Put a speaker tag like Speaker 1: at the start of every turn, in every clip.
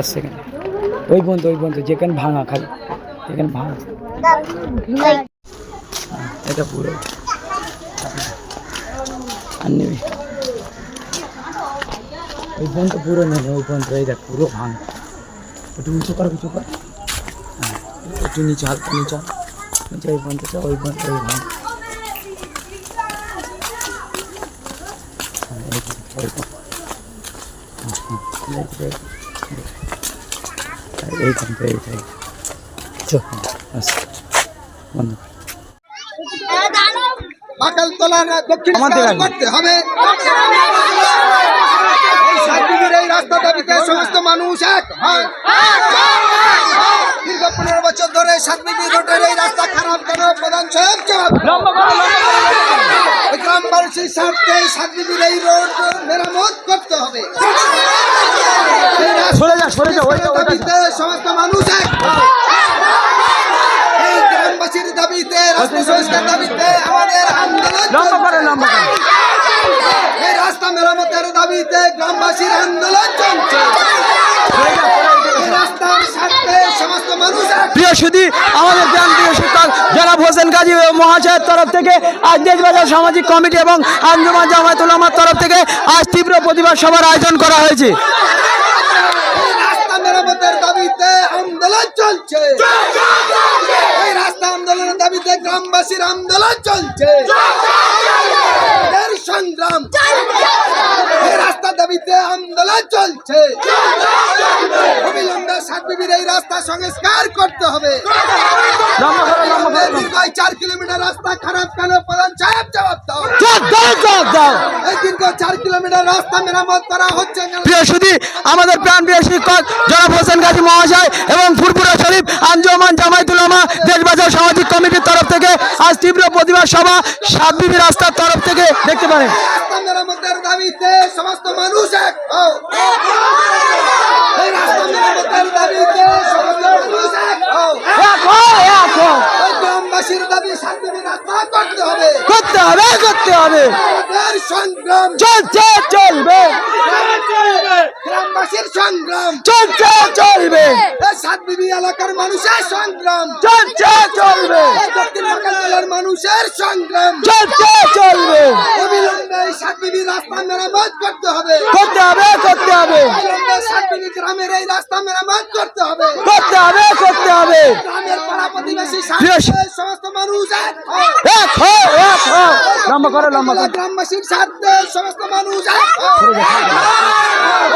Speaker 1: পাঁচ সেকেন্ড ওই পর্যন্ত ওই পর্যন্ত যেখানে ভাঙা খালি যেখানে ভাঙা। এটা পুরো। আর নেবে। ওই পর্যন্ত পুরো নেবে ওই পর্যন্ত এই দেখ পুরো ভাঙা। একটু উঁচু কর উঁচু কর। হ্যাঁ একটু নিচে হালকা নিচে। নিচে ওই পর্যন্ত চা, ওই পর্যন্ত ওই ভাঙা হ্যাঁ, এই পর্যন্ত এইটাই চল বাস বন্ধ কর।
Speaker 2: পাকাল তলার দক্ষিণ
Speaker 1: আমাদের গাড়ি।
Speaker 2: করতে হবে এই এই রাস্তা দাবিতে সমস্ত মানুষ এক হয় দীর্ঘ পনেরো বছর ধরে সাতবিবি রোডের এই রাস্তা খারাপ কেন? প্রধান সাহেব জবাব। ওই গ্রামবাসীর স্বার্থে সাতবিবির এই রোড মেরামত করতে হবে।
Speaker 1: সরে যা সরে যা
Speaker 2: সমস্ত মানুষ এই গ্রামবাসীর দাবিতে রাস্তা সংস্কার দাবিতে আমাদের আন্দোলন
Speaker 1: লম্বা করে লম্বা করে।
Speaker 2: এই রাস্তা মেরামতের দাবিতে গ্রামবাসীর আন্দোলন চলছে। এই রাস্তার স্বার্থে সমস্ত মানুষ এক।
Speaker 1: প্রিয় সুদী আমাদের জ্ঞান প্রিয় শিক্ষক জনাব হোসেন গাজী মহাশয়ের তরফ থেকে আজ দেশবাজার সামাজিক কমিটি এবং আঞ্জুমান জামায়াতুল আমার তরফ থেকে আজ তীব্র প্রতিবাদ সভার আয়োজন করা হয়েছে।
Speaker 2: রাস্তা মেরামতের দাবিতে আন্দোলন চলছে। এই রাস্তা আন্দোলনের দাবিতে গ্রামবাসীর আন্দোলন চলছে এর সংগ্রাম এই রাস্তা দাবিতে আন্দোলন চলছে অবিলম্বে সাতবিবির এই রাস্তা সংস্কার করতে হবে
Speaker 1: লম্বা করো, লম্বা করো,
Speaker 2: এই দীর্ঘ এই চার কিলোমিটার রাস্তা খারাপ কেন প্রধান সাহেব জবাব দাও
Speaker 1: জবাব দাও, জবাব দাও।
Speaker 2: এই দীর্ঘ চার কিলোমিটার রাস্তা মেরামত করা হচ্ছে না
Speaker 1: প্রিয় সুদী আমাদের প্রাণ প্রিয় শিক্ষক জনাব হোসেন গাজী মহাশয় এবং ফুরপুরা শরীফ আঞ্জুমান জামায়াতুল আমা দেশবাজার সামাজিক কমিটির তরফ থেকে আজ তীব্র প্রতিবাদ সভা সাতবিবি রাস্তার তরফ থেকে দেখতে পারেন।
Speaker 2: দাবিতে সমস্ত মানুষ এক দাবিতে সমস্ত মানুষ এক দাবি করতে হবে।
Speaker 1: করতে হবে করতে হবে।
Speaker 2: আমাদের সংগ্রাম।
Speaker 1: চলছে চলবে।
Speaker 2: গ্রামবাসীর সংগ্রাম।
Speaker 1: চলছে চলবে।
Speaker 2: সাতবিবি এলাকার মানুষের সংগ্রাম।
Speaker 1: চলছে চলবে।
Speaker 2: দক্ষিণ বাঁকুড়া মানুষের সংগ্রাম।
Speaker 1: চলছে চলবে।
Speaker 2: অবিলম্বে এই সাতবিবি রাস্তা মেরামত করতে হবে।
Speaker 1: করতে হবে করতে হবে।
Speaker 2: সাতবিবি গ্রামের এই রাস্তা মেরামত করতে হবে।
Speaker 1: করতে হবে করতে হবে।
Speaker 2: গ্রামের পাড়া প্রতিবেশী সমস্ত মানুষ এক।
Speaker 1: এক এক লম্বা করো লম্বা করো।
Speaker 2: গ্রামবাসীর স্বার্থে সমস্ত মানুষ।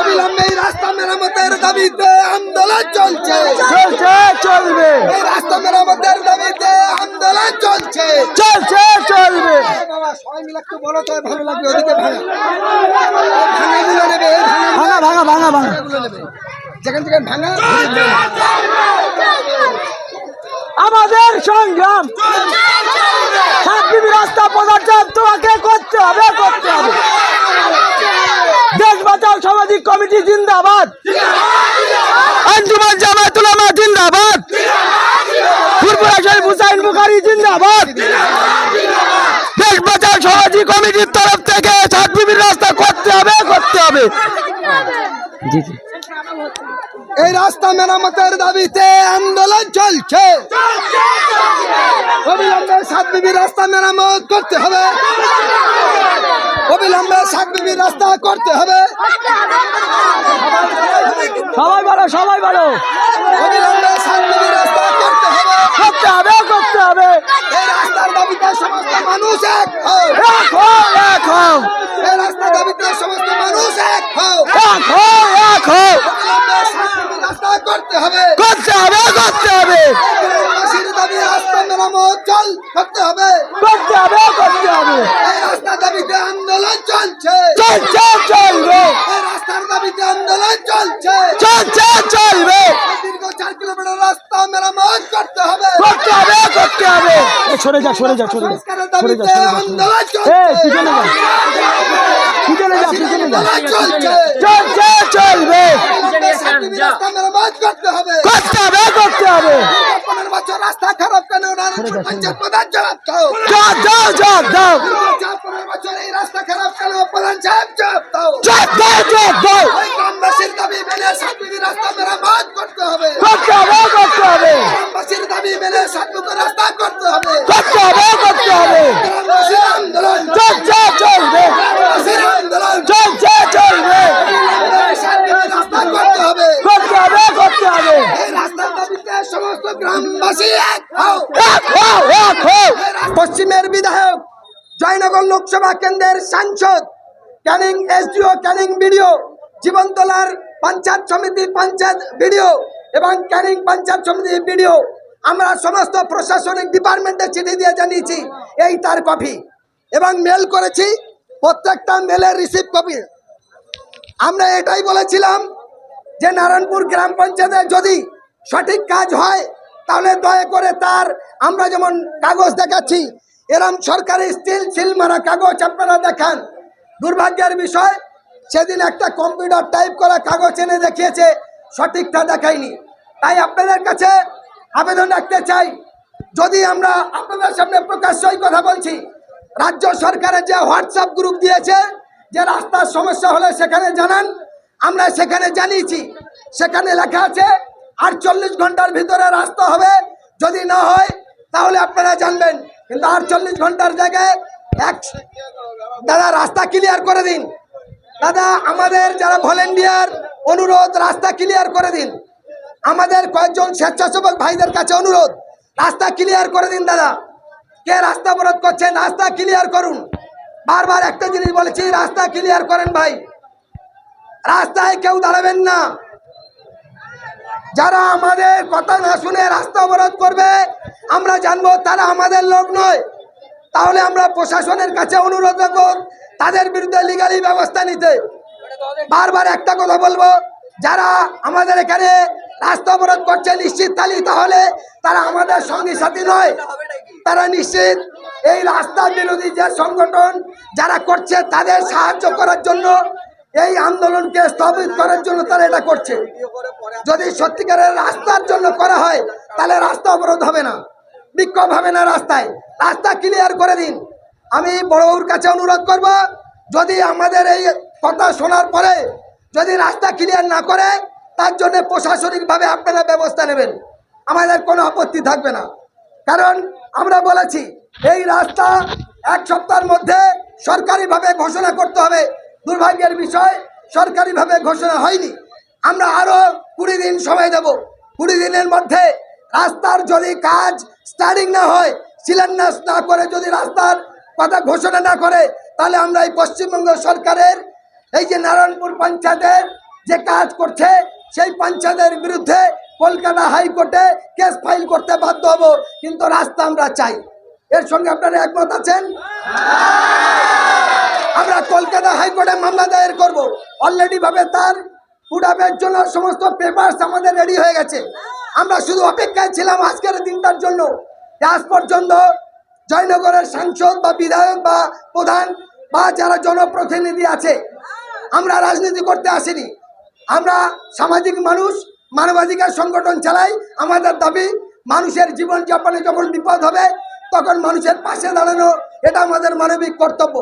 Speaker 2: অবিলম্বে এই রাস্তা মেরামতের দাবিতে আন্দোলন চলছে।
Speaker 1: চলছে চলবে।
Speaker 2: এই রাস্তা মেরামতের দাবিতে আন্দোলন চলছে।
Speaker 1: চলছে চলবে।
Speaker 2: বাবা সবাই মিলে একটু বলো তো ভালো লাগবে ওদিকে ভাঙা। ভাঙাগুলো নেবে
Speaker 1: ভাঙা ভাঙা ভাঙা ভাঙা
Speaker 2: যেখান থেকে ভাঙা।
Speaker 1: আমাদের সংগ্রাম। সাতবিবি রাস্তা পদার্থ তোমাকে করতে হবে করতে হবে। দেশ বাঁচাও সামাজিক কমিটি, জিন্দাবাদ। আঞ্জুমান জামায়াতুল আমা জিন্দাবাদ। ফুরপুরা শরীফ হুসাইন বুখারি, জিন্দাবাদ। দেশ বাঁচাও সামাজিক কমিটির তরফ থেকে সাতবিবির রাস্তা করতে হবে করতে হবে। জি জি।
Speaker 2: এই রাস্তা মেরামতের দাবিতে আন্দোলন চলছে। অবিলম্বে সাত বিবি রাস্তা মেরামত করতে হবে। অবিলম্বে সাত বিবি রাস্তা করতে হবে।
Speaker 1: সবাই বলো সবাই বলো।
Speaker 2: অবিলম্বে সাত বিবি রাস্তা করতে হবে।
Speaker 1: করতে হবে করতে হবে।
Speaker 2: এই রাস্তার দাবিতে সমস্ত মানুষ এক
Speaker 1: এক
Speaker 2: এই রাস্তার দাবিতে সমস্ত মানুষ এক হও
Speaker 1: এক হও এক হও
Speaker 2: অবিলম্বে সাত বিবি রাস্তা করতে হবে
Speaker 1: করতে হবে করতে হবে
Speaker 2: গ্রামবাসীর দাবি রাস্তা মেরামত চল করতে হবে।
Speaker 1: করতে হবে করতে হবে।
Speaker 2: এই রাস্তার দাবিতে আন্দোলন চলছে।
Speaker 1: চলছে চলবে।
Speaker 2: এই রাস্তার দাবিতে আন্দোলন চলছে।
Speaker 1: চলছে চলবে।
Speaker 2: দীর্ঘ চার কিলোমিটার রাস্তা মেরামত করতে হবে।
Speaker 1: করতে হবে করতে হবে। সরে যা সরে যা সরে যা সরে যা
Speaker 2: আন্দোলন চলছে
Speaker 1: পিছনে যা পিছনে যা। পিছনে যা
Speaker 2: চলছে
Speaker 1: চলছে। চলবে।
Speaker 2: করতে হবে।
Speaker 1: করতে হবে করতে হবে।
Speaker 2: দীর্ঘ পনেরো বছর রাস্তা খারাপ কেন? পঞ্চায়েত প্রধান জবাব দাও
Speaker 1: দাও জবাব দাও
Speaker 2: পনেরো বছর এই রাস্তা খারাপ কেন? প্রধান সাহেব জবাব দাও
Speaker 1: জবাব দাও জবাব দাও
Speaker 2: গ্রামবাসীর দাবি মেনে সাতমুখী রাস্তা মেরামত করতে হবে। করতে
Speaker 1: হবে করতে হবে। রাস্তা
Speaker 2: করতে হবে। জয়নগর লোকসভা কেন্দ্রের সাংসদ, ক্যানিং এসডিও, ক্যানিং বিডিও, জীবনতলার পঞ্চায়েত সমিতি পঞ্চায়েত বিডিও এবং ক্যানিং পঞ্চায়েত সমিতি বিডিও, আমরা সমস্ত প্রশাসনিক ডিপার্টমেন্টে চিঠি দিয়ে জানিয়েছি, এই তার কপি। এবং মেল করেছি, প্রত্যেকটা মেলের রিসিভ কপি আমরা এটাই বলেছিলাম যে নারায়ণপুর গ্রাম পঞ্চায়েতে যদি সঠিক কাজ হয়, তাহলে দয়া করে তার, আমরা যেমন কাগজ দেখাচ্ছি এরম সরকারি স্টিল সিল মারা কাগজ আপনারা দেখান। দুর্ভাগ্যের বিষয়, সেদিন একটা কম্পিউটার টাইপ করা কাগজ এনে দেখিয়েছে, সঠিকটা দেখায়নি। তাই আপনাদের কাছে আবেদন রাখতে চাই, যদি আমরা আপনাদের সামনে প্রকাশ্যই কথা বলছি, রাজ্য সরকারের যে হোয়াটসঅ্যাপ গ্রুপ দিয়েছে, যে রাস্তার সমস্যা হলে সেখানে জানান, আমরা সেখানে জানিয়েছি। সেখানে লেখা আছে, আটচল্লিশ ঘণ্টার ভিতরে রাস্তা হবে, যদি না হয়, তাহলে আপনারা জানবেন। কিন্তু আটচল্লিশ ঘণ্টার জায়গায় এক দাদা, রাস্তা ক্লিয়ার করে দিন। দাদা, আমাদের যারা ভলেন্টিয়ার অনুরোধ, রাস্তা ক্লিয়ার করে দিন। আমাদের কয়েকজন স্বেচ্ছাসেবক ভাইদের কাছে অনুরোধ। রাস্তা ক্লিয়ার করে দিন, দাদা। কে রাস্তা অবরোধ করছেন, রাস্তা ক্লিয়ার করুন। বারবার একটা জিনিস বলেছি, রাস্তা ক্লিয়ার করেন ভাই। রাস্তায় কেউ দাঁড়াবেন না। যারা আমাদের কথা না শুনে রাস্তা অবরোধ করবে, আমরা জানব তারা আমাদের লোক নয়। তাহলে আমরা প্রশাসনের কাছে অনুরোধ রাখব তাদের বিরুদ্ধে লিগালি ব্যবস্থা নিতে। বারবার একটা কথা বলব, যারা আমাদের এখানে রাস্তা অবরোধ করছে, নিশ্চিত তালি, তাহলে তারা আমাদের সঙ্গী সাথী নয়। তারা নিশ্চিত এই রাস্তা বিরোধী যে সংগঠন যারা করছে, তাদের সাহায্য করার জন্য এই আন্দোলনকে স্থগিত করার জন্য তারা এটা করছে। যদি সত্যিকারের রাস্তার জন্য করা হয়, তাহলে রাস্তা অবরোধ হবে না। বিক্ষোভ হবে না রাস্তায়। রাস্তা ক্লিয়ার করে দিন। আমি বড়বাবুর কাছে অনুরোধ করব, যদি আমাদের এই কথা শোনার পরে যদি রাস্তা ক্লিয়ার না করে, তার জন্য প্রশাসনিকভাবে আপনারা ব্যবস্থা নেবেন। আমাদের কোনো আপত্তি থাকবে না। কারণ আমরা বলেছি, এই রাস্তা এক সপ্তাহের মধ্যে সরকারিভাবে ঘোষণা করতে হবে। দুর্ভাগ্যের বিষয়, সরকারিভাবে ঘোষণা হয়নি। আমরা আরও কুড়ি দিন সময় দেব। কুড়ি দিনের মধ্যে রাস্তার যদি কাজ স্টারিং না হয়, শিলান্যাস না করে যদি রাস্তার কথা ঘোষণা না করে, তাহলে আমরা এই পশ্চিমবঙ্গ সরকারের, এই যে নারায়ণপুর পঞ্চায়েতের যে কাজ করছে, সেই পঞ্চায়েতের বিরুদ্ধে কলকাতা হাইকোর্টে কেস ফাইল করতে বাধ্য হব। কিন্তু রাস্তা আমরা চাই। এর সঙ্গে আপনারা একমত আছেন? আমরা কলকাতা হাইকোর্টে মামলা দায়ের করব। অলরেডি ভাবে তার ফুডাপের জন্য সমস্ত পেপারস আমাদের রেডি হয়ে গেছে। আমরা শুধু অপেক্ষায় ছিলাম আজকের দিনটার জন্য। আজ পর্যন্ত জয়নগরের সাংসদ বা বিধায়ক বা প্রধান বা যারা জনপ্রতিনিধি আছে, আমরা রাজনীতি করতে আসিনি। আমরা সামাজিক মানুষ, মানবাধিকার সংগঠন চালাই আমাদের দাবি, মানুষের জীবনযাপনে যখন বিপদ হবে, তখন মানুষের পাশে দাঁড়ানো, এটা আমাদের মানবিক কর্তব্য।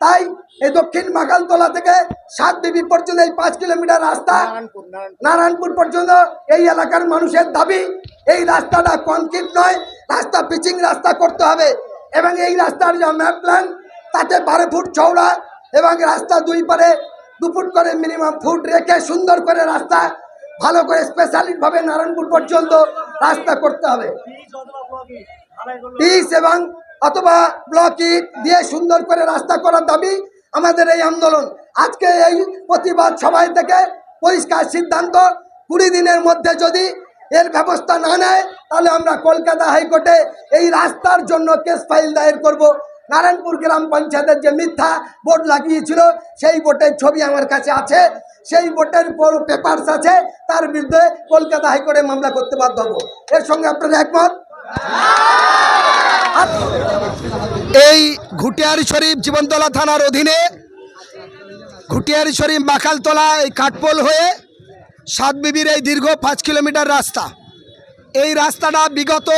Speaker 2: তাই এই দক্ষিণ মাকালতলা থেকে সাত বিবি পর্যন্ত এই পাঁচ কিলোমিটার রাস্তা নারায়ণপুর পর্যন্ত এই এলাকার মানুষের দাবি এই রাস্তাটা কনক্রিট নয় রাস্তা পিচিং রাস্তা করতে হবে। এবং এই রাস্তার যে ম্যাপ প্ল্যান তাতে বারো ফুট চওড়া এবং রাস্তা দুই পারে দু ফুট করে মিনিমাম ফুট রেখে সুন্দর করে রাস্তা ভালো করে স্পেশালিভাবে নারায়ণপুর পর্যন্ত রাস্তা করতে হবে। পিস এবং অথবা ব্লক দিয়ে সুন্দর করে রাস্তা করার দাবি আমাদের এই আন্দোলন। আজকে এই প্রতিবাদ সবাই থেকে পরিষ্কার সিদ্ধান্ত, কুড়ি দিনের মধ্যে যদি এর ব্যবস্থা না নেয়, তাহলে আমরা কলকাতা হাইকোর্টে এই রাস্তার জন্য কেস ফাইল দায়ের করব। নারায়ণপুর গ্রাম পঞ্চায়েতের যে মিথ্যা বোর্ড লাগিয়েছিল, সেই বোর্ডের ছবি আমার কাছে আছে। সেই বোর্ডের পেপারস আছে, তার বিরুদ্ধে কলকাতা হাইকোর্টে মামলা করতে বাধ্য হব। এর সঙ্গে আপনারা একমত?
Speaker 1: এই ঘুটিয়ারি শরীফ জীবনতলা থানার অধীনে ঘুটিয়ারি শরীফ মাকালতলা এই কাঠপোল হয়ে সাতবিবির এই দীর্ঘ পাঁচ কিলোমিটার রাস্তা। এই রাস্তাটা বিগত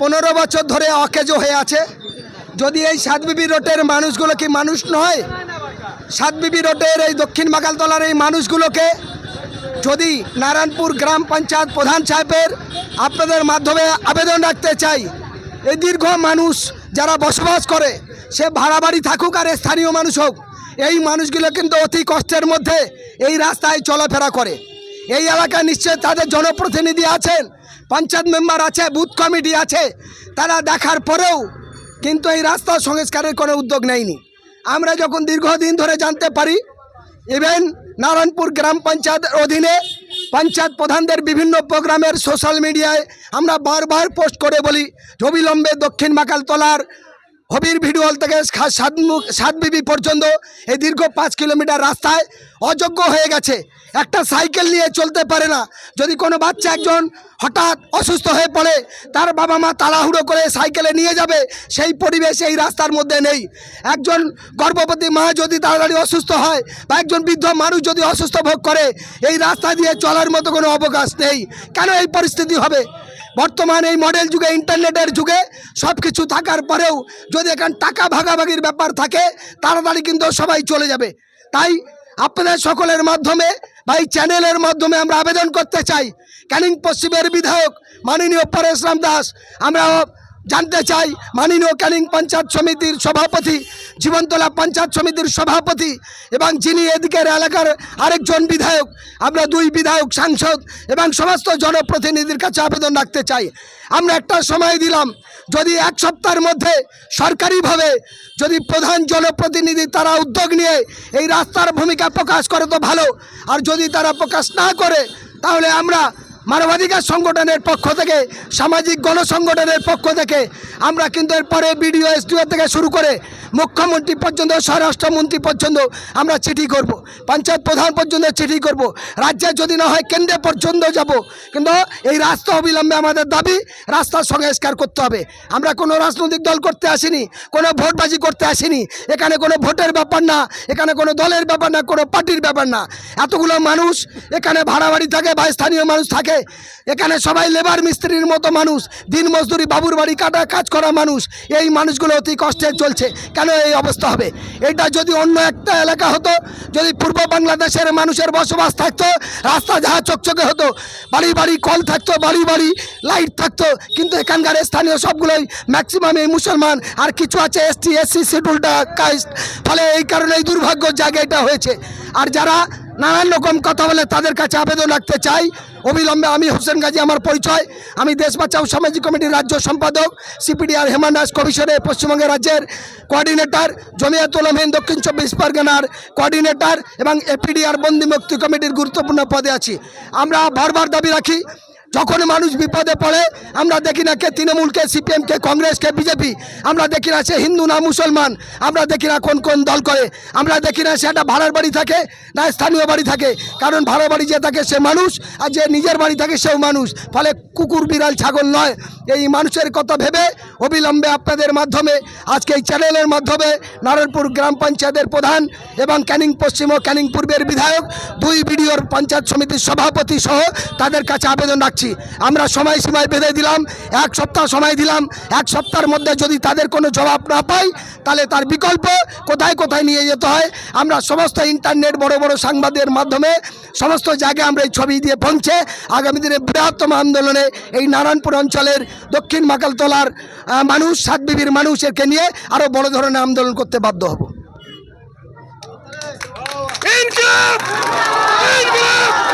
Speaker 1: পনেরো বছর ধরে অকেজ হয়ে আছে। যদি এই সাতবিবি রোডের মানুষগুলো কি মানুষ নয় সাতবিবি রোডের এই দক্ষিণ মাকালতলার এই মানুষগুলোকে যদি নারায়ণপুর গ্রাম পঞ্চায়েত প্রধান সাহেবের আপনাদের মাধ্যমে আবেদন রাখতে চাই এই দীর্ঘ মানুষ যারা বসবাস করে, সে ভাড়া বাড়ি থাকুক আর স্থানীয় মানুষ হোক, এই মানুষগুলো কিন্তু অতি কষ্টের মধ্যে এই রাস্তায় চলাফেরা করে। এই এলাকায় নিশ্চয় তাদের জনপ্রতিনিধি আছেন,
Speaker 2: পঞ্চায়েত মেম্বার আছে, বুথ কমিটি আছে, তারা দেখার পরেও কিন্তু এই রাস্তা সংস্কারের কোনো উদ্যোগ নেয়নি। আমরা যখন দীর্ঘদিন ধরে জানতে পারি ইভেন নারায়ণপুর গ্রাম পঞ্চায়েতের অধীনে পঞ্চায়েত প্রধানদের বিভিন্ন প্রোগ্রামের সোশ্যাল মিডিয়ায় আমরা বারবার পোস্ট করে বলি অবিলম্বে দক্ষিণ মাকাল মাকালতলার হবির ভিডিওল থেকে সাত সাতবিবি পর্যন্ত এই দীর্ঘ পাঁচ কিলোমিটার রাস্তায় অযোগ্য হয়ে গেছে। একটা সাইকেল নিয়ে চলতে পারে না। যদি কোনো বাচ্চা একজন হঠাৎ অসুস্থ হয়ে পড়ে, তার বাবা মা তাড়াহুড়ো করে সাইকেলে নিয়ে যাবে, সেই পরিবেশ এই রাস্তার মধ্যে নেই। একজন গর্ভবতী মা যদি তাড়াতাড়ি অসুস্থ হয় বা একজন বৃদ্ধ মানুষ যদি অসুস্থ ভোগ করে, এই রাস্তা দিয়ে চলার মতো কোনো অবকাশ নেই। কেন এই পরিস্থিতি হবে? বর্তমান এই মডেল যুগে ইন্টারনেটের যুগে সব কিছু থাকার পরেও যদি এখানে টাকা ভাগাভাগির ব্যাপার থাকে, তাড়াতাড়ি কিন্তু সবাই চলে যাবে। তাই আপনাদের সকলের মাধ্যমে এই চ্যানেলের মাধ্যমে আমরা আবেদন করতে চাই। ক্যানিং পশ্চিমের বিধায়ক মাননীয় পরেশ রাম দাস। আমরা জানতে চাই, মাননীয় ক্যানিং পঞ্চায়েত সমিতির সভাপতি জীবনতলা পঞ্চায়েত সমিতির সভাপতি এবং যিনি এদিকের এলাকার আরেকজন বিধায়ক, আমরা দুই বিধায়ক, সাংসদ এবং সমস্ত জনপ্রতিনিধির কাছে আবেদন রাখতে চাই। আমরা একটা সময় দিলাম, যদি এক সপ্তাহের মধ্যে সরকারিভাবে যদি প্রধান জনপ্রতিনিধি তারা উদ্যোগ নিয়ে এই রাস্তার ভূমিকা প্রকাশ করে তো ভালো, আর যদি তারা প্রকাশ না করে, তাহলে আমরা মানবাধিকার সংগঠনের পক্ষ থেকে, সামাজিক গণসংগঠনের পক্ষ থেকে, আমরা কিন্তু এরপরে বিডিও, এসডিও থেকে শুরু করে মুখ্যমন্ত্রী পর্যন্ত, স্বরাষ্ট্রমন্ত্রী পর্যন্ত আমরা চিঠি করব। পঞ্চায়েত প্রধান পর্যন্ত চিঠি করব। রাজ্যে যদি না হয় কেন্দ্রে পর্যন্ত যাব। কিন্তু এই রাস্তা অবিলম্বে আমাদের দাবি রাস্তার সংস্কার করতে হবে। আমরা কোনো রাজনৈতিক দল করতে আসিনি, কোনো ভোটবাজি করতে আসিনি। এখানে কোনো ভোটের ব্যাপার না, এখানে কোনো দলের ব্যাপার না, কোনো পার্টির ব্যাপার না। এতগুলো মানুষ এখানে ভাড়া বাড়ি থাকে, বা স্থানীয় মানুষ থাকে। এখানে সবাই লেবার মিস্ত্রির মতো মানুষ দিন মজদুরি বাবুর বাড়ি কাটা কাজ করা মানুষ। এই মানুষগুলো অতি কষ্টে চলছে। কেন এই অবস্থা হবে? এটা যদি অন্য একটা এলাকা হতো, যদি পূর্ব বাংলাদেশের মানুষের বসবাস থাকতো, রাস্তা যাহা চকচকে হতো, বাড়ি বাড়ি কল থাকতো, বাড়ি বাড়ি লাইট থাকতো, কিন্তু এখানকার স্থানীয় সবগুলোই ম্যাক্সিমাম এই মুসলমান। আর কিছু আছে এসটি, এসসি শিডিউলটা কাস্ট ফলে এই কারণে এই দুর্ভাগ্য জায়গাটা হয়েছে। আর যারা নানান রকম কথা বলে তাদের কাছে আবেদন রাখতে চাই অবিলম্বে আমি হোসেন গাজী, আমার পরিচয়। আমি দেশ বাঁচাও সামাজিক কমিটির রাজ্য সম্পাদক সিপিডিআর হেমান দাস কমিশনের পশ্চিমবঙ্গের রাজ্যের কোঅর্ডিনেটর, জমিয়াতুল আহমেদ দক্ষিণ চব্বিশ পরগনার কোঅর্ডিনেটর এবং এপিডিআর বন্দি মুক্তি কমিটির গুরুত্বপূর্ণ পদে আছি। আমরা বারবার দাবি রাখি যখন মানুষ বিপদে পড়ে, আমরা দেখি না কে তৃণমূলকে সিপিএমকে কংগ্রেসকে বিজেপি। আমরা দেখি না সে হিন্দু না মুসলমান। আমরা দেখি না কোন কোন দল করে। আমরা দেখি না সে একটা ভাড়ার বাড়ি থাকে না স্থানীয় বাড়ি থাকে। কারণ ভাড়া বাড়ি যে থাকে সে মানুষ, আর যে নিজের বাড়ি থাকে সেও মানুষ। ফলে কুকুর, বিড়াল, ছাগল নয়। এই মানুষের কথা ভেবে অবিলম্বে আপনাদের মাধ্যমে, আজকে এই চ্যানেলের মাধ্যমে নারায়ণপুর গ্রাম পঞ্চায়েতের প্রধান এবং ক্যানিং পশ্চিম ও ক্যানিং পূর্বের বিধায়ক, দুই বিডিওর পঞ্চায়েত সমিতির সভাপতি সহ তাদের কাছে আবেদন রাখছি। আমরা সময়সীমায় বেঁধে দিলাম, এক সপ্তাহ সময় দিলাম, এক সপ্তাহের মধ্যে যদি তাদের কোনো জবাব না পাই, তাহলে তার বিকল্প কোথায় কোথায় নিয়ে যেতে হয়? আমরা সমস্ত ইন্টারনেট বড় বড় সাংবাদের মাধ্যমে সমস্ত জায়গায় আমরা এই ছবি দিয়ে পৌঁছে আগামী দিনে বৃহত্তম আন্দোলনে এই নারায়ণপুর অঞ্চলের দক্ষিণ মাকালতলার মানুষ, সাতবিবির মানুষ একে নিয়ে আরও বড় ধরনের আন্দোলন করতে বাধ্য হব।
Speaker 1: ইনকিলাব! ইনকিলাব!